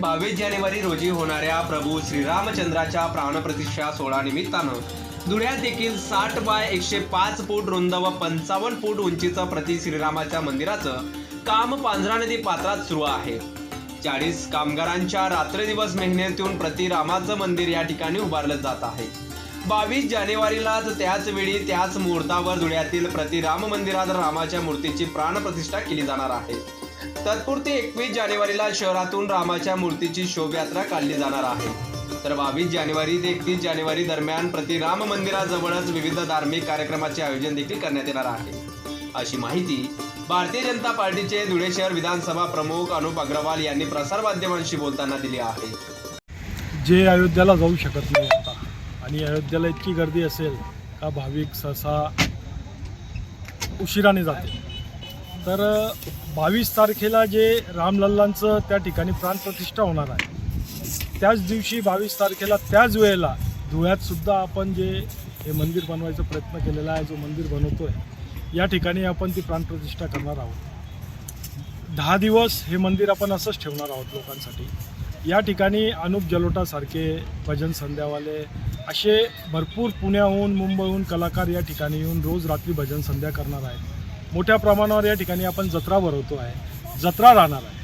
बावीस जानेवारी रोजी होणाऱ्या प्रभू श्रीरामचंद्राच्या प्राणप्रतिष्ठा सोहळा निमित्तानं धुळ्यात देखील साठ बाय एकशे पाच फूट रुंद व पंचावन्न फूट उंचीचं प्रति श्रीरामाच्या मंदिराचं काम पांझरा नदी पात्रात सुरू आहे. चाळीस कामगारांच्या रात्रदिवस मेहनतीतून प्रति रामाचं मंदिर या ठिकाणी उभारलं जात आहे. बावीस जानेवारीलाच त्याच वेळी त्याच मुहूर्तावर धुळ्यातील प्रति राम मंदिरात रामाच्या मूर्तीची प्राणप्रतिष्ठा केली जाणार आहे. तत्पुरती एकवीस जानेवारीला शहरातून रामाच्या मूर्तीची शोभायात्रा काढली जाणार आहे. तर बावीस जानेवारी ते एकतीस जानेवारी दरम्यान प्रति राम मंदिराजवळच विविध धार्मिक कार्यक्रमाचे आयोजन देखील करण्यात येणार आहे. अशी माहिती भारतीय जनता पार्टीचे धुळे शहर विधानसभा प्रमुख अनुप अग्रवाल यांनी प्रसारमाध्यमांशी बोलताना दिली आहे. जे अयोध्येला जाऊ शकत नाही आता आणि अयोध्येला इतकी गर्दी असेल का भाविक सहसा उशिराने जाते तर बावीस तारखेला जे रामलल्लांचं त्या ठिकाणी प्राणप्रतिष्ठा होणार आहे त्याच दिवशी बावीस तारखेला त्याच वेळेला धुळ्यातसुद्धा आपण जे हे मंदिर बनवायचा प्रयत्न केलेला आहे जो मंदिर बनवतो आहे या ठिकाणी आपण ती प्राणप्रतिष्ठा करणार आहोत. दहा दिवस हे मंदिर आपण असंच ठेवणार आहोत लोकांसाठी. या ठिकाणी अनुप जलोटासारखे भजन संध्यावाले असे भरपूर पुण्याहून मुंबईहून कलाकार या ठिकाणी येऊन रोज रात्री भजन संध्या करणार आहेत. मोठ्या प्रमाणावर या ठिकाणी आपण जत्रा भरवतो आहे. जत्रा राहणार आहे.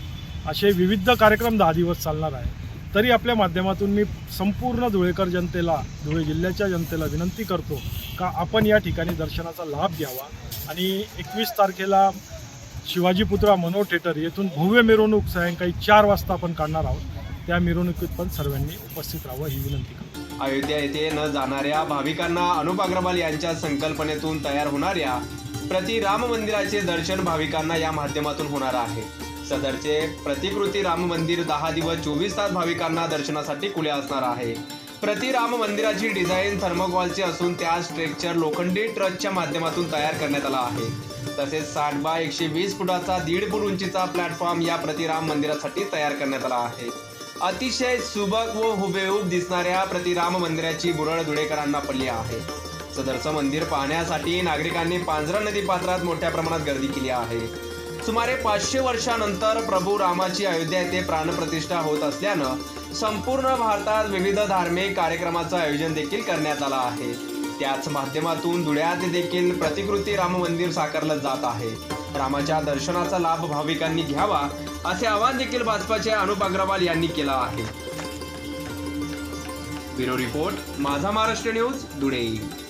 असे विविध कार्यक्रम दहा दिवस चालणार आहे. तरी आपल्या माध्यमातून मी संपूर्ण धुळेकर जनतेला धुळे जिल्ह्याच्या जनतेला विनंती करतो का आपण या ठिकाणी दर्शनाचा लाभ घ्यावा. आणि एकवीस तारखेला शिवाजीपुत्रा मनोहर थिएटर येथून भव्य मिरवणूक सायंकाळी चार वाजता आपण काढणार आहोत. त्या मिरवणुकीत पण सर्वांनी उपस्थित राहावं ही विनंती करतो. अयोध्या येथे न जाणाऱ्या भाविकांना अनुप अग्रवाल यांच्या संकल्पनेतून तयार होणाऱ्या प्रति राम मंदिराचे दर्शन भाविकांना या माध्यमातून होणार आहे. सदरचे प्रतिकृती राम मंदिर दहा दिवस चोवीस तास भाविकांना दर्शनासाठी खुले असणार आहे. प्रति राम मंदिराची डिझाईन थर्मोकॉलची असून त्या स्ट्रेक्चर लोखंडी ट्रकच्या माध्यमातून तयार करण्यात आला आहे. तसेच साठ बाय एकशे वीस फुटाचा दीड फूट उंचीचा प्लॅटफॉर्म या प्रतिराम मंदिरासाठी तयार करण्यात आला आहे. अतिशय सुबक व हुबेहूब दिसणाऱ्या प्रतिराम मंदिराची बुरळ धुळेकरांना पडली आहे. सदरचं मंदिर पाहण्यासाठी नागरिकांनी पांझरा नदी पात्रात मोठ्या प्रमाणात गर्दी केली आहे. सुमारे पाचशे वर्षानंतर प्रभू रामाची अयोध्या येथे प्राणप्रतिष्ठा होत असल्यानं संपूर्ण भारतात विविध धार्मिक कार्यक्रमाचं आयोजन देखील करण्यात आलं आहे. त्याच माध्यमातून धुळ्यात देखील प्रतिकृती राम मंदिर साकारलं जात आहे. रामाच्या दर्शनाचा लाभ भाविकांनी घ्यावा असे आवाहन देखील भाजपाचे अनुप अग्रवाल यांनी केलं आहे. ब्युरो रिपोर्ट माझा महाराष्ट्र न्यूज धुळे.